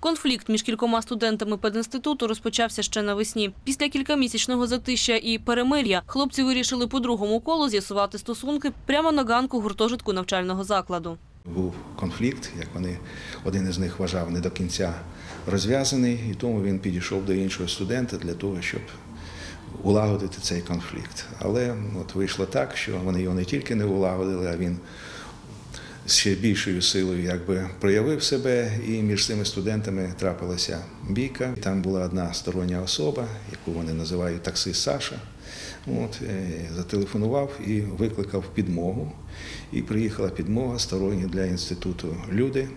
Конфлікт між кількома студентами пединституту розпочався ще навесні. Після кількамісячного затища і перемир'я хлопці вирішили по другому колу з'ясувати стосунки прямо на ганку гуртожитку навчального закладу. Був конфлікт, як вони один із них вважав не до кінця розв'язаний, і тому він підійшов до іншого студента для того, щоб улагодити цей конфлікт. Але от вийшло так, що вони його не тільки не улагодили, а він ще більшою силою якби проявив себе, і між цими студентами трапилася бійка. Там була одна стороння особа, яку вони називають таксист Саша. От, е, зателефонував і викликав підмогу. І приїхала підмога сторонні для інституту люди,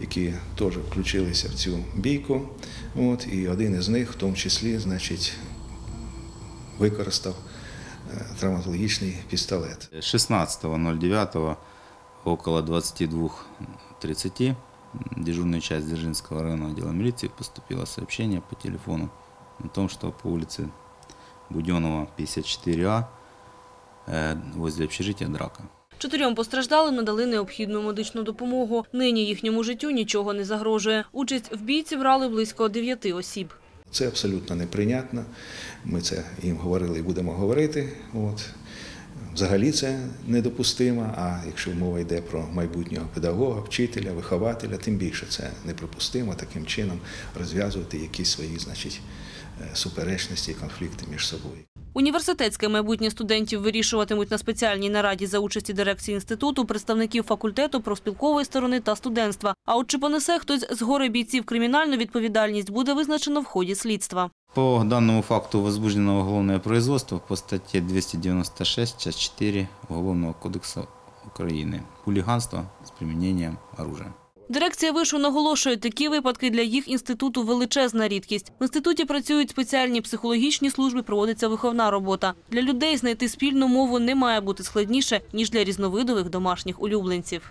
які теж включилися в цю бійку. От, і один із них, в тому числі, значить, використав е, травматологічний пістолет. 16.09 около 22.30 дежурная часть Дзержинского районного отдела милиции поступило сообщение по телефону о том, что по улице Буденова 54А э, возле общежития драка. Чотирьом постраждалим надали необхідну медичну допомогу. Нині їхньому життю нічого не загрожує. Участь в бійці брали близько дев'яти осіб. Це абсолютно неприйнятно. Ми це їм говорили і будемо говорити. От. Взагалі це недопустимо, а якщо мова йде про майбутнього педагога, вчителя, вихователя, тим більше це неприпустимо таким чином розв'язувати якісь свої значить, е, суперечності і конфлікти між собою. Університетське майбутнє студентів вирішуватимуть на спеціальній нараді за участі дирекції інституту, представників факультету, профспілкової сторони та студентства. А от чи понесе хтось з гори бійців кримінальну відповідальність, буде визначено в ході слідства. По данному факту возбуждено уголовное производство по статье 296, часть 4 Уголовного кодекса Украины. Хулиганство с применением оружия. Дирекція вишу наголошує, такі випадки для їх інституту величезна рідкість. В інституті працюють спеціальні психологічні служби, проводиться виховна робота. Для людей знайти спільну мову не має бути складніше, ніж для різновидових домашніх улюбленців.